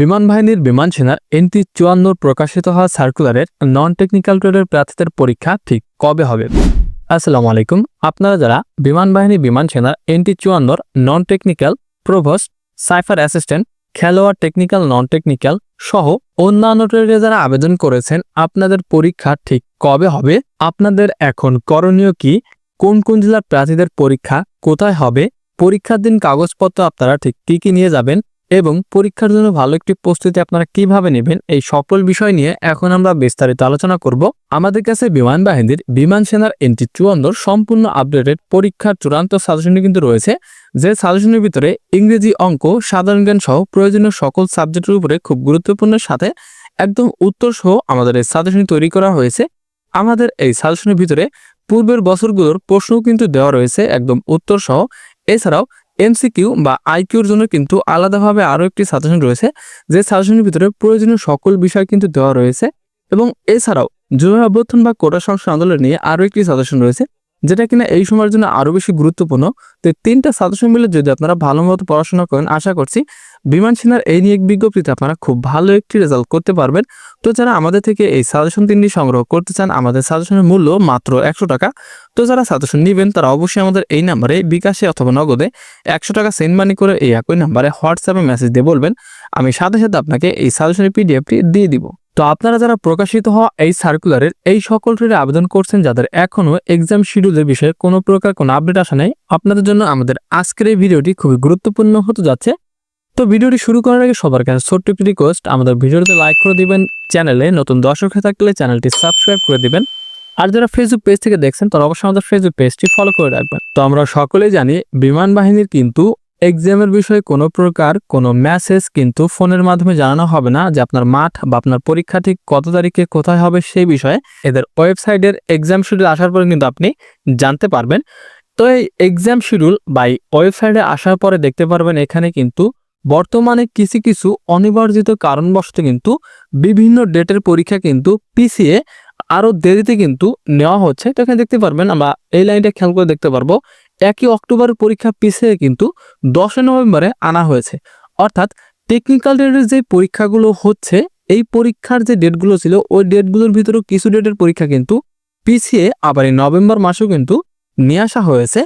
বিমান বাহিনীর বিমান সেনার এনটি চুয়ান্ন প্রকাশিত হওয়া সার্কুলারের নন টেকনিক্যাল ট্রেডের প্রার্থীদের পরীক্ষা ঠিক কবে হবে? আসসালামু আলাইকুম। আপনারা যারা বিমান বাহিনী বিমান সেনার NT চুয়ান্নর non technical provost cipher assistant খেলোয়াড় টেকনিক্যাল নন টেকনিক্যাল সহ অন্যান্য ট্রেডে যারা আবেদন করেছেন, আপনাদের পরীক্ষা ঠিক কবে হবে? আপনাদের এখন করণীয় কি? কোন কোন জেলার প্রার্থীদের পরীক্ষা কোথায় হবে? পরীক্ষার দিন কাগজপত্র আপনারা ঠিক কি কি নিয়ে যাবেন? এবং পরীক্ষার জন্য ভালো একটি প্রস্তুতি আপনারা কীভাবে নেবেন এই সকল বিষয় নিয়ে এখন আমরা বিস্তারিত আলোচনা করব। আমাদের কাছে বিমান বাহিনীর বিমান সেনার এনটি চুয়ান্ন সম্পূর্ণ আপডেটেড পরীক্ষার চূড়ান্ত সাজেশনটি কিন্তু রয়েছে, যে সাজেশনের ভিতরে ইংরেজি অঙ্ক, সাধারণ জ্ঞান সহ প্রয়োজনীয় সকল সাবজেক্টের উপরে খুব গুরুত্বপূর্ণ সাথে একদম উত্তর সহ আমাদের এই সাজেশন তৈরি করা হয়েছে। আমাদের এই সাজেশনের ভিতরে পূর্বের বছরগুলোর প্রশ্নও কিন্তু দেওয়া রয়েছে, একদম উত্তর সহ। এছাড়াও এমসিকিউ বা আইকিউর জন্য কিন্তু আলাদাভাবে আরও একটি সাজেশন রয়েছে, যে সাজেশনের ভিতরে প্রয়োজনীয় সকল বিষয় কিন্তু দেওয়া রয়েছে এবং এছাড়াও যুব অভ্যর্থন বা কোটা সংস্কার আন্দোলন নিয়ে আরও একটি সাজেশন রয়েছে। যেটা কিনা এই সময়ের জন্য আরও বেশি গুরুত্বপূর্ণ। তো তিনটা সাজেশন মিলে যদি আপনারা ভালো মতো পড়াশোনা করেন, আশা করছি বিমান সেনার এই নিয়ে বিজ্ঞপ্তিতে আপনারা খুব ভালো একটি রেজাল্ট করতে পারবেন। তো যারা আমাদের থেকে এই সাজেশন তিনটি সংগ্রহ করতে চান, আমাদের সাজেশনের মূল্য মাত্র একশো টাকা। তো যারা সাজেশন নেবেন, তারা অবশ্যই আমাদের এই নাম্বারে, বিকাশে অথবা নগদে একশো টাকা সেন্ড মানি করে এই একই নাম্বারে হোয়াটসঅ্যাপে মেসেজ দিয়ে বলবেন। আমি সাথে সাথে আপনাকে এই সাজেশনের পিডিএফটি দিয়ে দিব। তো আপনারা যারা প্রকাশিত হওয়া এই সার্কুলারের এই সকল ট্রেডে আবেদন করছেন, যাদের এখনও এক্সাম শিডিউলের বিষয়ে কোনো প্রকার কোনো আপডেট আসা নেই, আপনাদের জন্য আমাদের আজকের এই ভিডিওটি খুবই গুরুত্বপূর্ণ হতে যাচ্ছে। তো ভিডিওটি শুরু করার আগে সবার কাছে ছোট্ট একটি রিকোয়েস্ট আমাদের ভিডিওতে লাইক করে দিবেন চ্যানেলে নতুন দর্শক হয়ে থাকলে চ্যানেলটি সাবস্ক্রাইব করে দিবেন। আর যারা ফেসবুক পেজ থেকে দেখছেন, তারা অবশ্যই আমাদের ফেসবুক পেজটি ফলো করে রাখবেন। তো আমরা সকলেই জানি, বিমান বাহিনীর কিন্তু এক্সামের বিষয়ে কোনো প্রকার কোনো মেসেজ কিন্তু ফোনের মাধ্যমে জানানো হবে না যে আপনার মাঠ বা আপনার পরীক্ষা ঠিক কত তারিখে কোথায় হবে সেই বিষয়ে এদের ওয়েবসাইটের এক্সাম শিডিউল আসার পরে কিন্তু আপনি জানতে পারবেন। তো এই এক্সাম শিডিউল বা ওয়েবসাইটে আসার পরে দেখতে পারবেন এখানে কিন্তু বর্তমানে কিছু কিছু অনিবার্জিত কারণবশত কিন্তু বিভিন্ন ডেটের পরীক্ষা কিন্তু পিছিয়ে আরও দেরিতে কিন্তু নেওয়া হচ্ছে। তো এখানে দেখতে পারবেন আমরা এই লাইনটা খেয়াল করে দেখতে পারব। একই অক্টোবর পরীক্ষা পিছিয়ে কিন্তু দশই নভেম্বরে আনা হয়েছে। অর্থাৎ টেকনিক্যাল ডেটের যে পরীক্ষাগুলো হচ্ছে, এই পরীক্ষার যে ডেটগুলো ছিল, ওই ডেটগুলোর ভিতরেও কিছু ডেটের পরীক্ষা কিন্তু পিছিয়ে আবার এই নভেম্বর মাসেও কিন্তু নিয়ে আসা হয়েছে।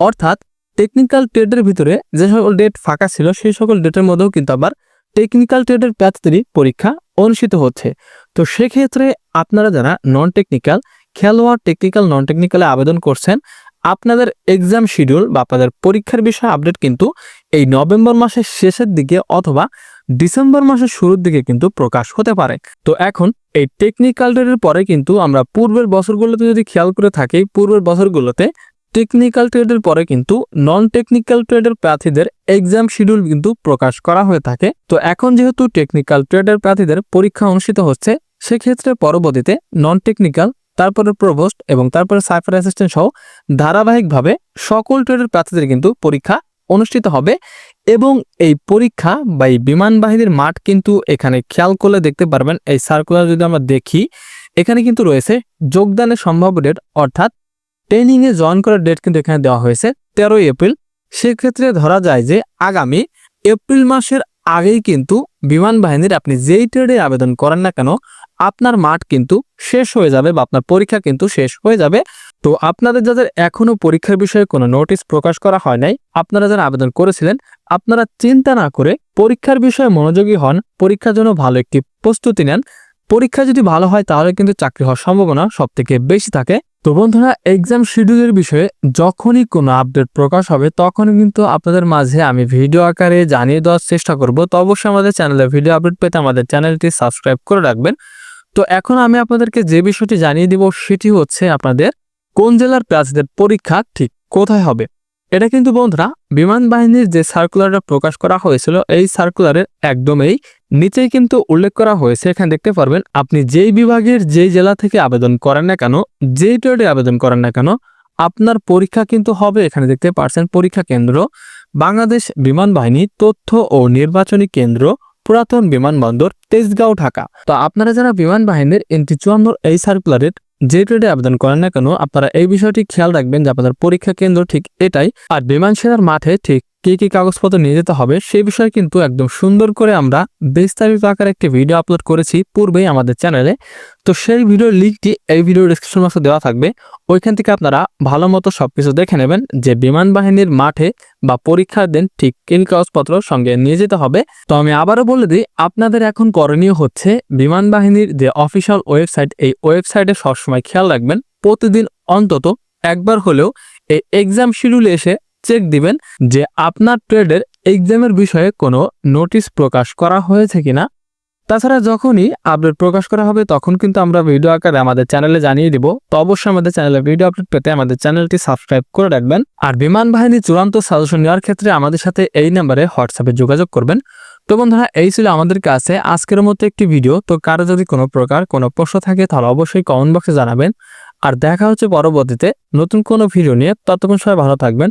অর্থাৎ টেকনিক্যাল ট্রেডের ভিতরে যে সকল ডেট ফাঁকা ছিল, সেই সকল ডেটের মধ্যেও কিন্তু আবার টেকনিক্যাল ট্রেডের প্যাথদেরই পরীক্ষা অনুষ্ঠিত হচ্ছে। তো সেক্ষেত্রে আপনারা যারা নন টেকনিক্যাল খেলোয়াড় টেকনিক্যাল নন টেকনিক্যালে আবেদন করছেন আপনাদের এক্সাম শিডিউল বা আপনাদের পরীক্ষার বিষয়ে আপডেট কিন্তু এই নভেম্বর মাসের শেষের দিকে অথবা ডিসেম্বর মাসের শুরুর দিকে কিন্তু প্রকাশ হতে পারে। তো এখন এই টেকনিক্যাল ট্রেডের পরে কিন্তু আমরা পূর্বের বছরগুলোতে যদি খেয়াল করে থাকি, পূর্বের বছরগুলোতে টেকনিক্যাল ট্রেডের পরে কিন্তু নন টেকনিক্যাল ট্রেডের প্রার্থীদের এক্সাম শিডিউল কিন্তু প্রকাশ করা হয়ে থাকে। তো এখন যেহেতু টেকনিক্যাল ট্রেডের প্রার্থীদের পরীক্ষা অনুষ্ঠিত হচ্ছে, সেক্ষেত্রে পরবর্তীতে নন টেকনিক্যাল তারপরে প্রভোস্ট এবং তারপরে সাইফার অ্যাসিস্ট্যান্ট সহ ধারাবাহিকভাবে সকল ট্রেডের প্রার্থীদের কিন্তু পরীক্ষা অনুষ্ঠিত হবে এবং এই পরীক্ষা বা এই বিমান বাহিনীর মাঠ কিন্তু এখানে খেয়াল করলে দেখতে পারবেন, এই সার্কুলার যদি আমরা দেখি, এখানে কিন্তু রয়েছে যোগদানের সম্ভাব্য ডেট অর্থাৎ ট্রেনিংয়ে জয়েন করার ডেট কিন্তু এখানে দেওয়া হয়েছে তেরোই এপ্রিল। সেক্ষেত্রে ধরা যায় যে আগামী এপ্রিল মাসের আগেই কিন্তু বিমান বাহিনীর আপনি যেই ট্রেডে আবেদন করেন না কেন, আপনার মাঠ কিন্তু শেষ হয়ে যাবে বা আপনার পরীক্ষা কিন্তু শেষ হয়ে যাবে। তো আপনাদের যাদের এখনও পরীক্ষার বিষয়ে কোনো নোটিশ প্রকাশ করা হয় নাই, আপনারা যারা আবেদন করেছিলেন, আপনারা চিন্তা না করে পরীক্ষার বিষয়ে মনোযোগী হন, পরীক্ষার জন্য ভালো একটি প্রস্তুতি নেন। পরীক্ষা যদি ভালো হয়, তাহলে কিন্তু চাকরি হওয়ার সম্ভাবনা সব থেকে বেশি থাকে। তো বন্ধুরা এক্সাম শিডিউলের বিষয়ে যখনই কোনো আপডেট প্রকাশ হবে, তখনই কিন্তু আপনাদের মাঝে আমি ভিডিও আকারে জানিয়ে দেওয়ার চেষ্টা করব। তো অবশ্যই আমাদের চ্যানেলে ভিডিও আপডেট পেতে আমাদের চ্যানেলটি সাবস্ক্রাইব করে রাখবেন। তো এখন আমি আপনাদেরকে যে বিষয়টি জানিয়ে দিব, সেটি হচ্ছে আপনাদের কোন জেলার প্রার্থীদের পরীক্ষা ঠিক কোথায় হবে? এটা কিন্তু বন্ধুরা, বিমান বাহিনীর যে সার্কুলারটা প্রকাশ করা হয়েছিল, এই সার্কুলারের একদমই নিচেই কিন্তু উল্লেখ করা হয়েছে, এখানে দেখতে পারবেন, আপনি যেই বিভাগের যেই জেলা থেকে আবেদন করেন না কেন, যেই ট্রেডে আবেদন করেন না কেন, আপনার পরীক্ষা কিন্তু হবে, এখানে দেখতে পারছেন, পরীক্ষা কেন্দ্র, বাংলাদেশ বিমান বাহিনী তথ্য ও নির্বাচনী কেন্দ্র, পুরাতন বিমানবন্দর, তেজগাঁও, ঢাকা। তো আপনারা যারা বিমান বাহিনীর এনটি চুয়ান্ন এই সার্কুলারের যে ট্রেডে আবেদন করেন না কেন, আপনারা এই বিষয়টি খেয়াল রাখবেন যে আপনাদের পরীক্ষা কেন্দ্র ঠিক এটাই, আর বিমান সেনার মাঠে ঠিক কি কি কাগজপত্র নিয়ে যেতে হবে সেই বিষয়ে কিন্তু একদম সুন্দর করে আমরা বিস্তারিত আকারে একটি ভিডিও আপলোড করেছি পূর্বেই আমাদের চ্যানেলে তো সেই ভিডিওর লিঙ্কটি এই ভিডিও ডিসক্রিপশন বক্সে দেওয়া থাকবে। ওইখান থেকে আপনারা ভালো মতো সব কিছু দেখে নেবেন যে বিমান বাহিনীর মাঠে বা পরীক্ষার দিন ঠিক কি কাগজপত্র সঙ্গে নিয়ে যেতে হবে। তো আমি আবারও বলে দিই, আপনাদের এখন করণীয় হচ্ছে বিমান বাহিনীর যে অফিসিয়াল ওয়েবসাইট এই ওয়েবসাইটে সবসময় খেয়াল রাখবেন। প্রতিদিন অন্তত একবার হলেও এই এক্সাম শিডিউলে এসে চেক দিবেন যে আপনার ট্রেডের এক্সামের বিষয়ে কোনো নোটিশ প্রকাশ করা হয়েছে কিনা। তাছাড়া যখনই আপডেট প্রকাশ করা হবে, তখন কিন্তু আমরা ভিডিও আকারে আমাদের চ্যানেলে জানিয়ে দিব। তো অবশ্যই আমাদের চ্যানেলে ভিডিও আপডেট পেতে আমাদের চ্যানেলটি সাবস্ক্রাইব করে রাখবেন। আর বিমান বাহিনীর চূড়ান্ত সাজেশন নেওয়ার ক্ষেত্রে আমাদের সাথে এই নাম্বারে হোয়াটসঅ্যাপে যোগাযোগ করবেন। তো বন্ধুরা, এই ছিল আমাদের কাছে আজকের মতো একটি ভিডিও। তো কারও যদি কোনো প্রকার কোনো প্রশ্ন থাকে, তাহলে অবশ্যই কমেন্ট বক্সে জানাবেন। আর দেখা হচ্ছে পরবর্তীতে নতুন কোনো ভিডিও নিয়ে। ততক্ষণ সবাই ভালো থাকবেন।